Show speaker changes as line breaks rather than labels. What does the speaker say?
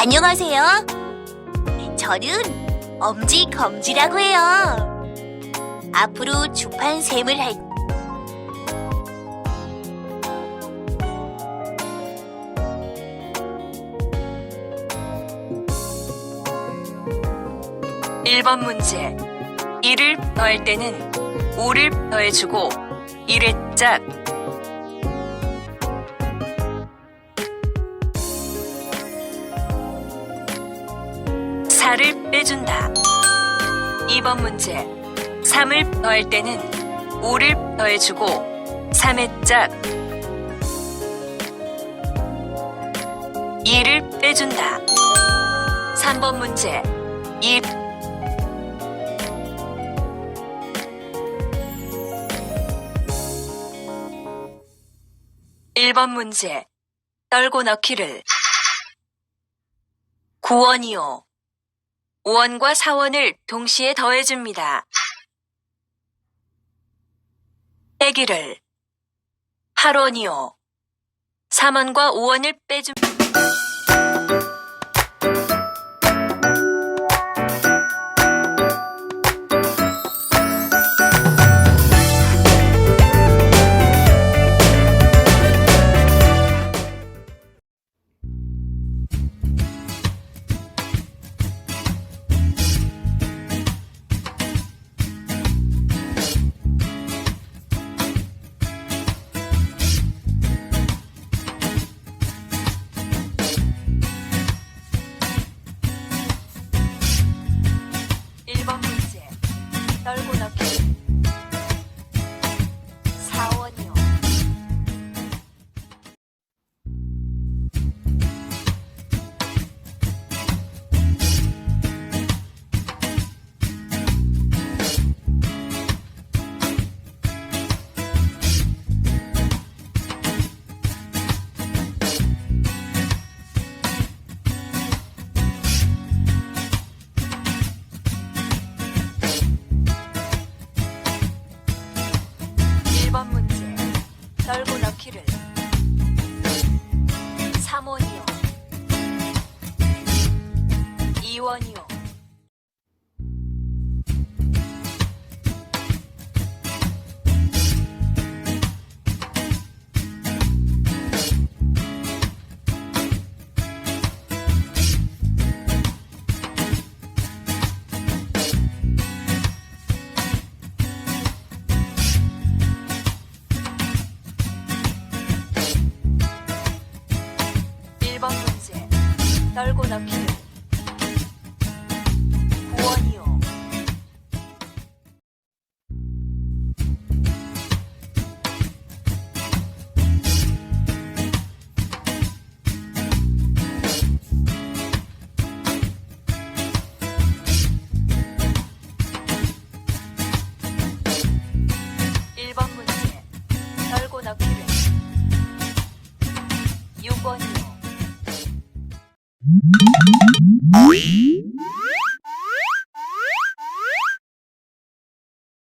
안녕하세요. 저는 엄지 검지라고 해요. 앞으로 주판 셈을 할
1번 문제. 1을 더할 때는 5를 더해주고 1의 짝, 4를 빼준다. 2번 문제. 3을 더할 때는 5를 더해주고 3의 짝, 2를 빼준다. 3번 문제. 2 1번 문제. 떨고 넣기를 9원이요. 5원과 4원을 동시에 더해줍니다. 빼기를 8원이요. 3원과 5원을 빼줍니다. 떨고 넣기. 떨고 넣기를. 3원이요. 2원이요. 떨고 넣기를. 6원이요.